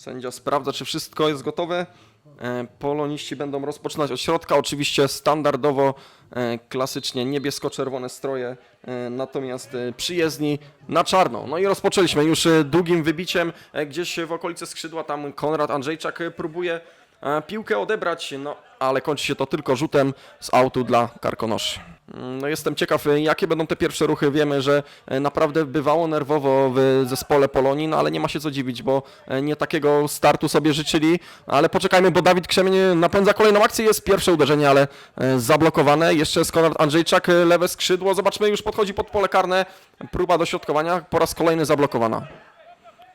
Sędzia sprawdza, czy wszystko jest gotowe. E, Poloniści będą rozpoczynać od środka. Oczywiście standardowo, e, klasycznie niebiesko-czerwone stroje, e, natomiast przyjezdni na czarno. No i rozpoczęliśmy już długim wybiciem gdzieś w okolicy skrzydła. Tam Konrad Andrzejczak próbuje piłkę odebrać, no ale kończy się to tylko rzutem z autu dla Karkonoszy. No jestem ciekaw, e, jakie będą te pierwsze ruchy. Wiemy, że e, naprawdę bywało nerwowo w zespole Polonii, no ale nie ma się co dziwić, bo e, nie takiego startu sobie życzyli. Ale poczekajmy, bo Dawid Krzemień napędza kolejną akcję. Jest pierwsze uderzenie, ale zablokowane. Jeszcze jest Konrad Andrzejczak, lewe skrzydło. Zobaczmy, już podchodzi pod pole karne. Próba dośrodkowania, po raz kolejny zablokowana.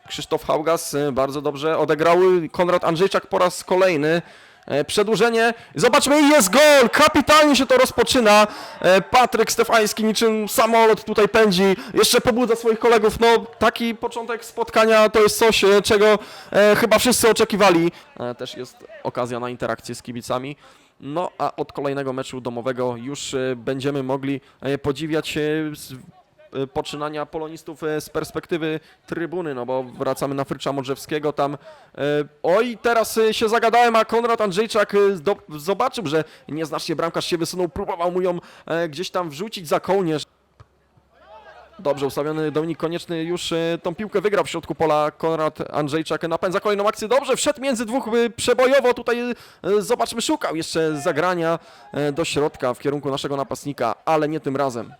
Krzysztof Haugas bardzo dobrze odegrał. Konrad Andrzejczak po raz kolejny. E, Przedłużenie. Zobaczmy, jest gol! Kapitalnie się to rozpoczyna. E, Patryk Stefański niczym samolot tutaj pędzi. Jeszcze pobudza swoich kolegów. No, taki początek spotkania to jest coś, e, czego chyba wszyscy oczekiwali. Też jest okazja na interakcję z kibicami. No, a od kolejnego meczu domowego już będziemy mogli podziwiać poczynania polonistów e, z perspektywy trybuny, no bo wracamy na Frycza Modrzewskiego tam. e, Oj, teraz się zagadałem, a Konrad Andrzejczak do, zobaczył, że nieznacznie bramkarz się wysunął, próbował mu ją e, gdzieś tam wrzucić za kołnierz. Dobrze ustawiony Dominik Konieczny już tą piłkę wygrał w środku pola. Konrad Andrzejczak napędza kolejną akcję. Dobrze, wszedł między dwóch przebojowo. Tutaj zobaczmy, szukał jeszcze zagrania e, do środka w kierunku naszego napastnika, ale nie tym razem.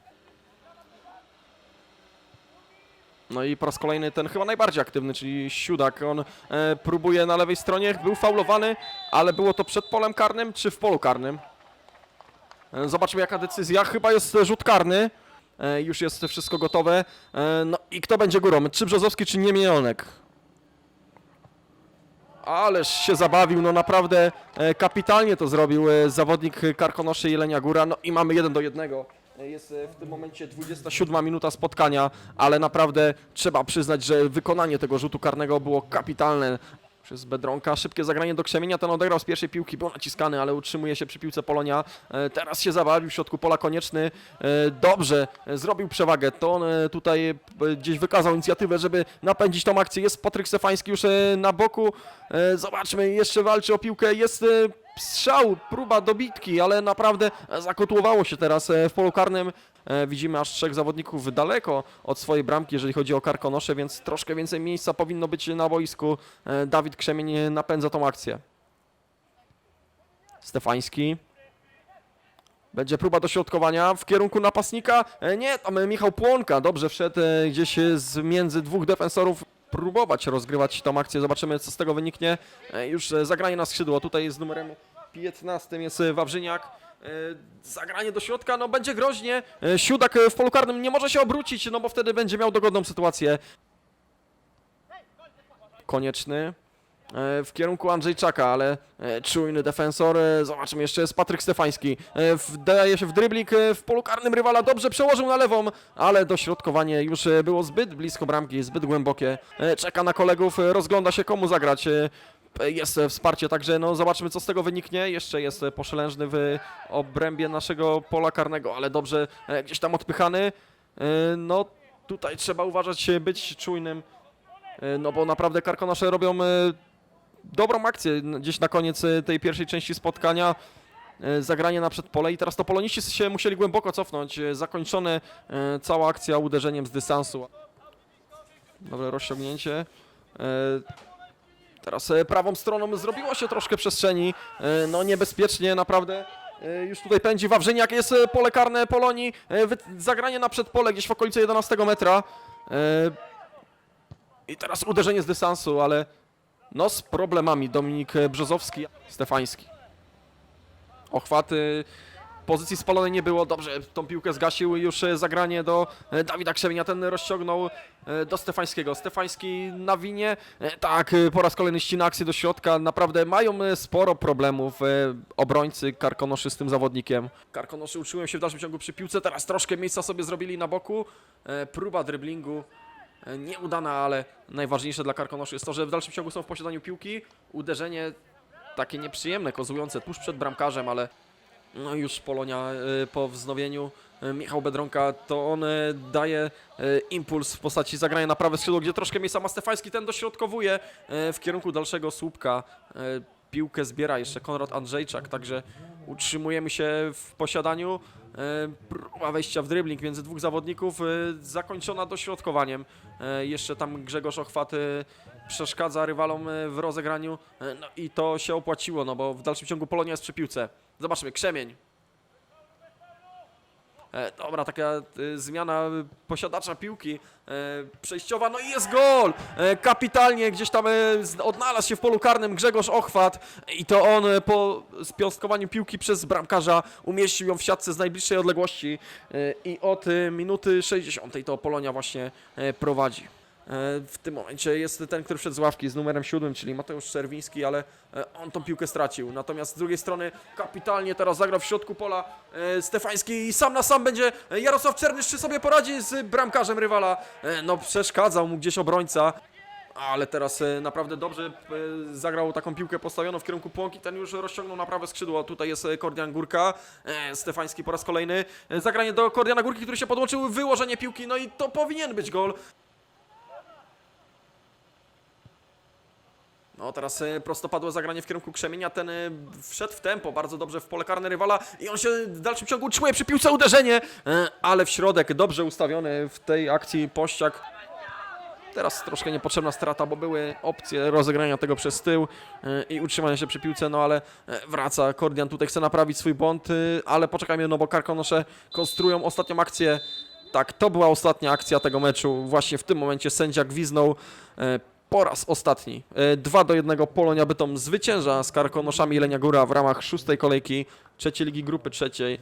No i po raz kolejny ten chyba najbardziej aktywny, czyli Siudak. On e, próbuje na lewej stronie, był faulowany, ale było to przed polem karnym czy w polu karnym? E, zobaczmy jaka decyzja. Chyba jest rzut karny. E, już jest wszystko gotowe. E, no i kto będzie górą? Czy Brzozowski, czy Niemiejonek? Ależ się zabawił, no naprawdę e, kapitalnie to zrobił e, zawodnik Karkonoszy Jelenia Góra. No i mamy jeden do jednego. Jest e, w tym momencie 27 minuta spotkania, ale naprawdę trzeba przyznać, że wykonanie tego rzutu karnego było kapitalne przez Bedronka. Szybkie zagranie do Krzemienia, ten odegrał z pierwszej piłki, był naciskany, ale utrzymuje się przy piłce Polonia. E, Teraz się zabawił w środku pola konieczny. E, Dobrze, e, zrobił przewagę. To on e, tutaj e, gdzieś wykazał inicjatywę, żeby napędzić tą akcję. Jest Patryk Stefański już e, na boku. E, Zobaczmy, jeszcze walczy o piłkę. Jest e, strzał, próba dobitki, ale naprawdę zakotłowało się teraz e, w polu karnym. E, Widzimy aż trzech zawodników daleko od swojej bramki, jeżeli chodzi o Karkonosze, więc troszkę więcej miejsca powinno być na boisku. E, Dawid Krzemień napędza tą akcję. Stefański. Będzie próba dośrodkowania w kierunku napastnika. Nie, tam Michał Płonka dobrze wszedł gdzieś z między dwóch defensorów. Próbować rozgrywać tą akcję. Zobaczymy, co z tego wyniknie. E, Już e, zagranie na skrzydło. Tutaj z numerem 15 jest e, Wawrzyniak. Zagranie do środka, no będzie groźnie. Siudak w polu karnym nie może się obrócić, no bo wtedy będzie miał dogodną sytuację. Konieczny w kierunku Andrzejczaka, ale e, czujny defensor. e, Zobaczmy, jeszcze jest Patryk Stefański. E, Wdaje się w dryblik e, w polu karnym rywala, dobrze przełożył na lewą, ale dośrodkowanie już e, było zbyt blisko bramki, zbyt głębokie. E, Czeka na kolegów, e, rozgląda się komu zagrać. e, Jest e, wsparcie, także no zobaczmy co z tego wyniknie. Jeszcze jest e, Poszelężny w obrębie naszego pola karnego, ale dobrze e, gdzieś tam odpychany. E, No tutaj trzeba uważać, e, być czujnym. E, No bo naprawdę Karkonosze robią e, dobrą akcję n- gdzieś na koniec e, tej pierwszej części spotkania. E, Zagranie na przedpole i teraz to poloniści się musieli głęboko cofnąć. E, Zakończone cała akcja uderzeniem z dystansu. Dobre rozciągnięcie. Teraz prawą stroną zrobiło się troszkę przestrzeni. No niebezpiecznie naprawdę. Już tutaj pędzi Wawrzyniak, jest pole karne Polonii. Zagranie na przedpole gdzieś w okolicy 11 metra. I teraz uderzenie z dystansu, ale no z problemami Dominik Brzozowski, Stefański. Ochwaty pozycji spalonej nie było, dobrze tą piłkę zgasił już zagranie do Dawida Krzemienia, ten rozciągnął e, do Stefańskiego. Stefański na winie, E, tak, po raz kolejny ścina akcję do środka, naprawdę mają e, sporo problemów obrońcy Karkonoszy z tym zawodnikiem. Karkonoszy utrzymują się w dalszym ciągu przy piłce, teraz troszkę miejsca sobie zrobili na boku, próba dryblingu. Nieudana, ale najważniejsze dla Karkonoszy jest to, że w dalszym ciągu są w posiadaniu piłki. Uderzenie takie nieprzyjemne, kozujące tuż przed bramkarzem, ale no już Polonia e, po wznowieniu e, Michał Bedronka, to on e, daje impuls w postaci zagrania na prawe skrzydło, gdzie troszkę miejsca ma Stefański, ten dośrodkowuje w kierunku dalszego słupka. Piłkę zbiera jeszcze Konrad Andrzejczak, także utrzymujemy się w posiadaniu. E, Próba wejścia w dribbling między dwóch zawodników, e, zakończona dośrodkowaniem. E, Jeszcze tam Grzegorz Ochwat e, przeszkadza rywalom w rozegraniu. No i to się opłaciło, no bo w dalszym ciągu Polonia jest przy piłce. Zobaczmy, Krzemień. E, dobra, taka e, zmiana posiadacza piłki e, przejściowa, no i jest gol! Kapitalnie gdzieś tam odnalazł się w polu karnym Grzegorz Ochwat i to on po spiąstkowaniu piłki przez bramkarza umieścił ją w siatce z najbliższej odległości i od minuty 60 to Polonia właśnie prowadzi. E, W tym momencie jest ten, który wszedł z ławki z numerem 7, czyli Mateusz Czerwiński, ale e, on tą piłkę stracił. Natomiast z drugiej strony kapitalnie teraz zagrał w środku pola e, Stefański i sam na sam będzie Jarosław Czernysz, czy sobie poradzi z bramkarzem rywala. No przeszkadzał mu gdzieś obrońca. Ale teraz naprawdę dobrze zagrał taką piłkę postawioną w kierunku Płonki, ten już rozciągnął na prawe skrzydło. Tutaj jest Kordian Górka, Stefański po raz kolejny. Zagranie do Kordiana Górki, który się podłączył, wyłożenie piłki, no i to powinien być gol. No teraz e, prostopadłe zagranie w kierunku Krzemienia, ten e, wszedł w tempo bardzo dobrze w pole karne rywala i on się w dalszym ciągu utrzymuje przy piłce uderzenie, e, ale w środek dobrze ustawiony w tej akcji Pościak. Teraz troszkę niepotrzebna strata, bo były opcje rozegrania tego przez tył i utrzymania się przy piłce, no ale wraca Kordian, tutaj chce naprawić swój błąd, ale poczekajmy, no bo Karkonosze konstruują ostatnią akcję. Tak, to była ostatnia akcja tego meczu. Właśnie w tym momencie sędzia gwiznął po raz ostatni. 2 do 1 Polonia Bytom zwycięża z Karkonoszami Jelenia Góra w ramach szóstej kolejki trzeciej ligi grupy trzeciej.